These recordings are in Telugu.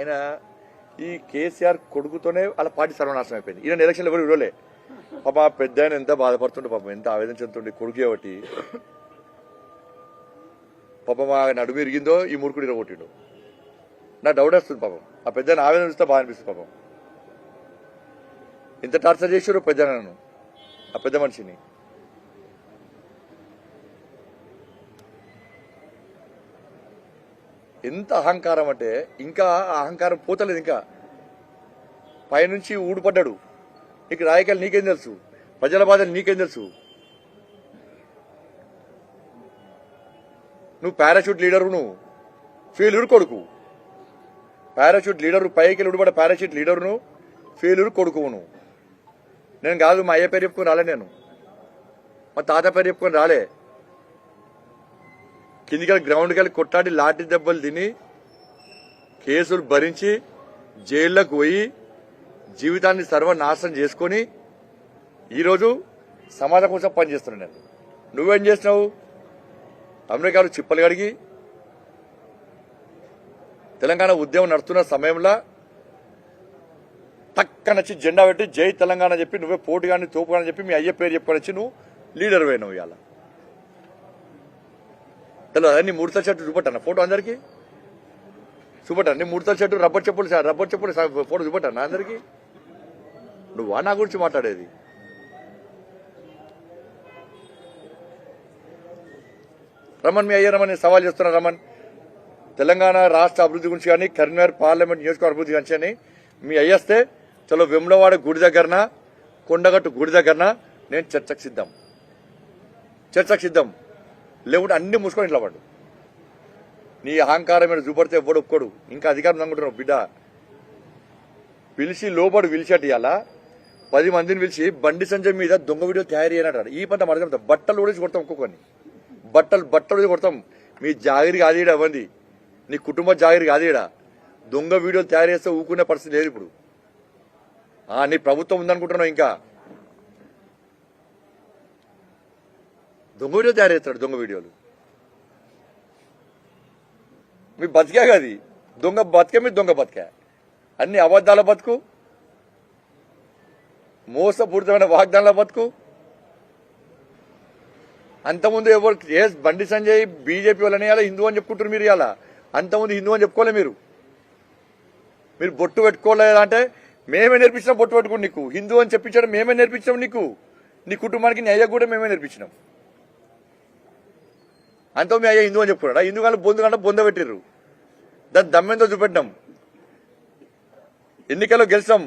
ఆయన ఈ కేసీఆర్ కొడుకుతోనే వాళ్ళ పార్టీ సర్వనాశనం అయిపోయింది. ఈయన ఎలక్షన్లు ఎవరు విడవలే. పాప ఆ పెద్ద ఆయన ఎంత బాధపడుతుండే పాపం ఎంత ఆవేదన చెందుతుండే కొడుకు ఒకటి. పాపం మా నడుము ఇరిగిందో ఈ మూర్ఖుడు ఇరగొట్టిండు. నా డౌట్ వస్తుంది పాపం. ఆ పెద్ద ఆవేదన చూస్తే బాగా అనిపిస్తుంది పాపం. ఇంత టార్చర్ చేసారు పెద్ద నన్ను ఆ పెద్ద మనిషిని. ఎంత అహంకారం అంటే ఇంకా అహంకారం పోతలేదు ఇంకా. పైనుంచి ఊడిపడ్డాడు. నీకు రాయకాయలు నీకేం తెలుసు? ప్రజల బాధలు నీకేం తెలుసు? నువ్వు పారాషూట్ లీడరు నువ్వు. ఫెయిల్యూర్ కొడుకు. పారాషూట్ లీడరు పైకి ఉడిపడ్డ పారాషూట్ లీడరును ఫెయిల్యూర్ కొడుకు నువ్వు. నేను కాదు మా అయ్య పేరు చెప్పుకొని రాలే నేను. మా తాత పేరు చెప్పుకొని రాలే. కిందికి గ్రౌండ్కి వెళ్ళి కొట్టాడి లాఠీ దెబ్బలు తిని కేసులు భరించి జైల్లోకి పోయి జీవితాన్ని సర్వనాశనం చేసుకొని ఈరోజు సమాజం కోసం పనిచేస్తున్నాను నేను. నువ్వేం చేసినావు? అమెరికాలో చిప్పలు కడిగి తెలంగాణ ఉద్యమం నడుస్తున్న సమయంలో టక్కనొచ్చి జెండా పెట్టి జై తెలంగాణ చెప్పి నువ్వే పోటీ కానీ తోపు కానీ చెప్పి మీ అయ్య పేరు చెప్పుకొని వచ్చి నువ్వు లీడర్ పోయినావు ఇవాళ. తెలియదు అన్ని ముడతల షర్టు చూపట్టాను? ఫోటో అందరికి? చూపట్టాను? నీ ముడతల షర్టు రబ్బర్ చెప్పులు రబ్బర్ చెప్పులు ఫోటో చూపట్టాను అందరికి? నువ్వు నా గురించి మాట్లాడేది. రమణ్ మీ అయ్యా రమణ్ సవాల్ చేస్తున్నా రమణ్ తెలంగాణ రాష్ట్ర అభివృద్ధి గురించి కానీ కరీంనగర్ పార్లమెంట్ నియోజకవర్గ అభివృద్ధి గురించి కానీ మీ అయ్యేస్తే చలో వెమ్లవాడ గుడి దగ్గరన కొండగట్టు గుడి దగ్గరన నేను చర్చకు సిద్ధం. చర్చకు సిద్ధం. లేకుంటే అన్ని మూసుకొని ఇంట్లో పడు. నీ అహంకారం మీద చూపడితే ఎవ్వడు ఒక్కడు ఇంకా అధికారం అనుకుంటున్నావు బిడ్డ. పిలిచి లోపడు పిలిచేటి ఇవాళ పది మందిని పిలిచి బండి సంజయ్ మీద దొంగ వీడియో తయారు చేయనటాడు. ఈ పంట మడగం బట్టలు ఊడేసి కొడతాం ఒక్కొక్కరిని. బట్టలు బట్టలు ఊడేసి కొడతాం. మీ జాగిరి కాదీడా అవ్వండి నీ కుటుంబ జాగిరి కాదీడా? దొంగ వీడియోలు తయారు చేస్తే ఊకునే పరిస్థితి లేదు ఇప్పుడు. నీ ప్రభుత్వం ఉందనుకుంటున్నావు ఇంకా. దొంగ వీడియో తయారు చేస్తాడు దొంగ వీడియోలు. మీ బతికే కాదు దొంగ బతికే మీ దొంగ బతికే. అన్ని అబద్ధాల బతుకు మోసపూరితమైన వాగ్దానాల బతుకు. అంతకుముందు ఎవరు ఏ బండి సంజయ్ బీజేపీ వాళ్ళని ఇలా హిందూ అని చెప్పుకుంటారు మీరు ఇలా అంతకుముందు హిందూ అని చెప్పుకోలే మీరు. మీరు బొట్టు పెట్టుకోలేదా అంటే మేమే నేర్పించినాం బొట్టు పెట్టుకుని నీకు. హిందూ అని చెప్పించడం మేమే నేర్పించాం నీకు. నీ కుటుంబానికి నీ కూడా మేమే నేర్పించినాం. అంత మీ అయ్యా హిందూ అని చెప్పుకున్నాడు? హిందూ కానీ బొందు కంటే బొంద పెట్టిర్రు. దాన్ని దమ్మెంతో చూపెట్టినాం. ఎన్నికల్లో గెలిచాం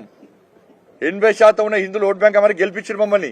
ఎనభై శాతం ఉన్న హిందువులు ఓట్ బ్యాంక్ అమరి గెలిపించారు మమ్మల్ని.